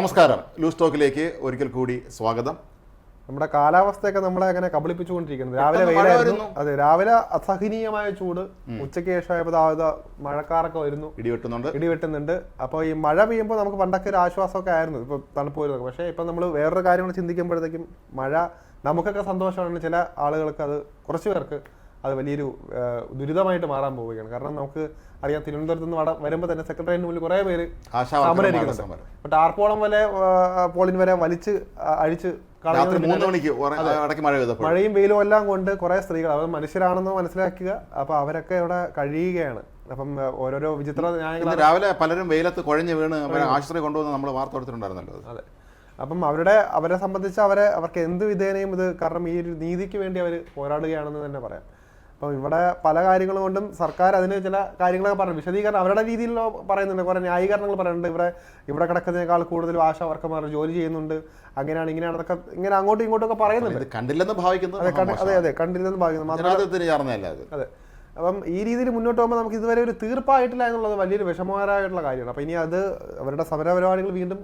നമസ്കാരം. ലൂസ് ടോക്കിലേക്ക് ഒരിക്കൽ കൂടി സ്വാഗതം. നമ്മുടെ കാലാവസ്ഥയൊക്കെ നമ്മളെ അങ്ങനെ കബളിപ്പിച്ചുകൊണ്ടിരിക്കുന്നത് രാവിലെ വെയിലായിരുന്നു. അതെ രാവിലെ അസഹനീയമായ ചൂട്. ഉച്ചയ്ക്ക് ശേഷമായപ്പോൾ മഴക്കാറൊക്കെ വരുന്നു. ഇടിവെട്ടുന്നുണ്ട്. ഇടിവെട്ടുന്നുണ്ട്. അപ്പോൾ ഈ മഴ പെയ്യുമ്പോൾ നമുക്ക് പണ്ടൊക്കെ ഒരു ആശ്വാസമൊക്കെ ആയിരുന്നു. ഇപ്പോൾ തണുപ്പ് വരുന്നത് പക്ഷേ ഇപ്പം നമ്മൾ വേറൊരു കാര്യങ്ങൾ ചിന്തിക്കുമ്പോഴത്തേക്കും മഴ നമുക്കൊക്കെ സന്തോഷമാണ്. ചില ആളുകൾക്ക് അത് കുറച്ച് പേർക്ക് അത് വലിയൊരു ദുരിതമായിട്ട് മാറാൻ പോവുകയാണ്. കാരണം നമുക്ക് അറിയാം തിരുവനന്തപുരത്ത് നിന്ന് വരുമ്പോൾ തന്നെ സെക്രട്ടറിയേറ്റിന് മുന്നിൽ കുറേ പേര് ആശാവർക്കർമാരുടെ സമരം ഇരിക്കുന്നുണ്ട് സമരം. ഇപ്പോൾ ടാർപോളം വരെ പോളിന് വരെ വലിച്ച് അഴിച്ച് മഴയും വെയിലും എല്ലാം കൊണ്ട് കുറെ സ്ത്രീകൾ അവർ മനുഷ്യരാണെന്ന് മനസ്സിലാക്കുക. അപ്പൊ അവരൊക്കെ ഇവിടെ കഴിയുകയാണ്. അപ്പം ഓരോരോ വിചിത്ര രാവിലെ പലരും വെയിലത്ത് കുഴഞ്ഞു വീണ് അവരെ ആശുപത്രി കൊണ്ടുവന്ന് നമ്മൾ വാർത്ത കൊടുത്തിട്ടുണ്ടായിരുന്നല്ലോ അതെ. അപ്പം അവരുടെ അവരെ സംബന്ധിച്ച് അവരെ അവർക്ക് എന്ത് വിധേനയും ഇത് കാരണം ഈ ഒരു നീതിക്ക് വേണ്ടി അവർ പോരാടുകയാണെന്ന് തന്നെ പറയാം. അപ്പം ഇവിടെ പല കാര്യങ്ങൾ കൊണ്ടും സർക്കാർ അതിന് ചില കാര്യങ്ങളൊക്കെ പറഞ്ഞു. വിശദീകരണം അവരുടെ രീതിയിലോ പറയുന്നുണ്ട്. കുറേ ന്യായീകരണങ്ങൾ പറയുന്നുണ്ട്. ഇവിടെ ഇവിടെ കിടക്കുന്നതിനേക്കാൾ കൂടുതൽ ആശാ വർക്കർമാർ ജോലി ചെയ്യുന്നുണ്ട്. അങ്ങനെയാണ് ഇങ്ങനെയാണെന്നൊക്കെ ഇങ്ങനെ അങ്ങോട്ടും ഇങ്ങോട്ടും ഒക്കെ പറയുന്നുണ്ട്. കണ്ടില്ലെന്ന് ഭാവിക്കുന്നത് അതെ അതെ അതെ കണ്ടില്ലെന്ന് ഭാവിക്കുന്നു അത്? അതെ. അപ്പം ഈ രീതിയിൽ മുന്നോട്ട് പോകുമ്പോൾ നമുക്ക് ഇതുവരെ ഒരു തീർപ്പായിട്ടില്ല എന്നുള്ളത് വലിയൊരു വിഷമകരമായിട്ടുള്ള കാര്യമാണ്. അപ്പം ഇനി അത് അവരുടെ സമരപരിപാടികൾ വീണ്ടും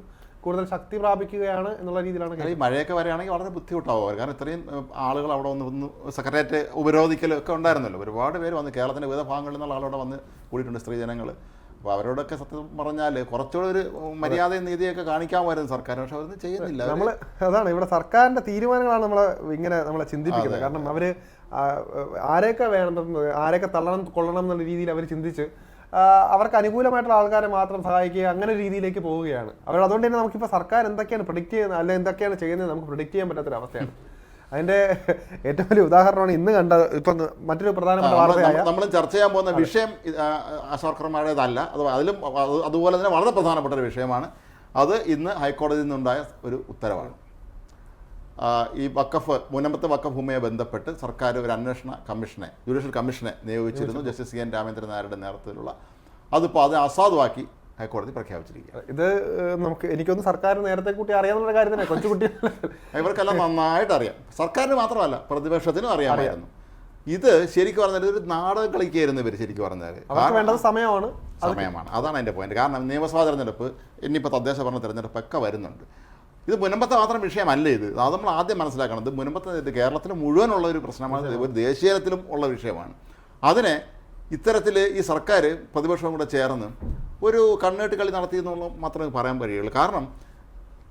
കൂടുതൽ ശക്തി പ്രാപിക്കുകയാണ് എന്നുള്ള രീതിയിലാണ് ഈ മഴയൊക്കെ വരികയാണെങ്കിൽ വളരെ ബുദ്ധിമുട്ടാവും. അവർ. കാരണം ഇത്രയും ആളുകൾ അവിടെ വന്ന് വന്ന് സെക്രട്ടേറിയറ്റ് ഉപരോധിക്കലും ഒക്കെ ഉണ്ടായിരുന്നല്ലോ. ഒരുപാട് പേര് വന്ന് കേരളത്തിന്റെ വിവിധ ഭാഗങ്ങളിൽ നിന്നുള്ള ആളവിടെ വന്ന് കൂടിയിട്ടുണ്ട് സ്ത്രീജനങ്ങൾ അപ്പോൾ അവരോടൊക്കെ സത്യം പറഞ്ഞാൽ കുറച്ചുകൂടെ ഒരു മര്യാദയും നീതിയൊക്കെ കാണിക്കാമായിരുന്നു സർക്കാർ പക്ഷെ അവരൊന്നും ചെയ്യുന്നില്ല. നമ്മൾ അതാണ് ഇവിടെ സർക്കാരിന്റെ തീരുമാനങ്ങളാണ് നമ്മളെ ഇങ്ങനെ നമ്മളെ ചിന്തിപ്പിക്കുന്നത്. കാരണം അവർ ആരെയൊക്കെ വേണം ആരെയൊക്കെ തള്ളണം കൊള്ളണം എന്നുള്ള രീതിയിൽ അവർ ചിന്തിച്ച് അവർക്ക് അനുകൂലമായിട്ടുള്ള ആൾക്കാരെ മാത്രം സഹായിക്കുക അങ്ങനെ രീതിയിലേക്ക് പോവുകയാണ്. അവർ അതുകൊണ്ട് തന്നെ നമുക്കിപ്പോൾ സർക്കാർ എന്തൊക്കെയാണ് പ്രൊഡിക്റ്റ് ചെയ്യുന്നത് അല്ലെങ്കിൽ എന്തൊക്കെയാണ് ചെയ്യുന്നത് നമുക്ക് പ്രൊഡിക്റ്റ് ചെയ്യാൻ പറ്റാത്തൊരു അവസ്ഥയാണ്. അതിന്റെ ഏറ്റവും വലിയ ഉദാഹരണമാണ് ഇന്ന് കണ്ട ഇപ്പൊ മറ്റൊരു പ്രധാനപ്പെട്ട വാർത്തയായ നമ്മൾ ചർച്ച ചെയ്യാൻ പോകുന്ന വിഷയം ആ, അത് അതിലും അതുപോലെ തന്നെ വളരെ പ്രധാനപ്പെട്ട ഒരു വിഷയമാണ്. അത് ഇന്ന് ഹൈക്കോടതിയിൽ നിന്നുണ്ടായ ഒരു ഉത്തരവാണ്. ഈ വക്കഫ് മുനമ്പത്തെ വക്കഫ് ഭൂമിയെ ബന്ധപ്പെട്ട് സർക്കാർ ഒരു അന്വേഷണ കമ്മീഷനെ ജുഡീഷ്യൽ കമ്മീഷനെ നിയോഗിച്ചിരുന്നു. ജസ്റ്റിസ് സി എൻ രാമേന്ദ്രൻ നായരുടെ നേതൃത്വത്തിലുള്ള അതിപ്പോൾ അത് അസാധുവാക്കി ഹൈക്കോടതി പ്രഖ്യാപിച്ചിരിക്കുക ഇത് നമുക്ക് എനിക്കൊന്ന് സർക്കാർ നേരത്തെ കൂട്ടി അറിയാവുന്ന കാര്യം തന്നെ കൊച്ചു കൊച്ചുകുട്ടി ഇവർക്കെല്ലാം നന്നായിട്ട് അറിയാം. സർക്കാരിന് മാത്രമല്ല പ്രതിപക്ഷത്തിനും അറിയാമായിരുന്നു ഇത് ശരിക്കും പറഞ്ഞാൽ ഒരു നാടകം കളിക്കായിരുന്നു ഇവർ ശരിക്കും പറഞ്ഞാൽ വേണ്ടത് സമയമാണ്. സമയമാണ്. അതാണ് എന്റെ പോയിന്റ് കാരണം നിയമസഭാ തെരഞ്ഞെടുപ്പ് ഇനിയിപ്പോൾ തദ്ദേശ ഭരണ തെരഞ്ഞെടുപ്പ് ഒക്കെ വരുന്നുണ്ട്. ഇത് മുനമ്പത്തെ മാത്രം വിഷയമല്ല ഇത്. അത് നമ്മൾ ആദ്യം മനസ്സിലാക്കണം. ഇത് മുനമ്പത്തെ ഇത് കേരളത്തിൽ മുഴുവനുള്ള ഒരു പ്രശ്നമാണ്. ഒരു ദേശീയ തലത്തിലും ഉള്ള വിഷയമാണ്. അതിനെ ഇത്തരത്തിൽ ഈ സർക്കാർ പ്രതിപക്ഷവും കൂടെ ചേർന്ന് ഒരു കണ്ണേട്ട് കളി നടത്തി എന്നുള്ള മാത്രമേ പറയാൻ കഴിയുള്ളൂ കാരണം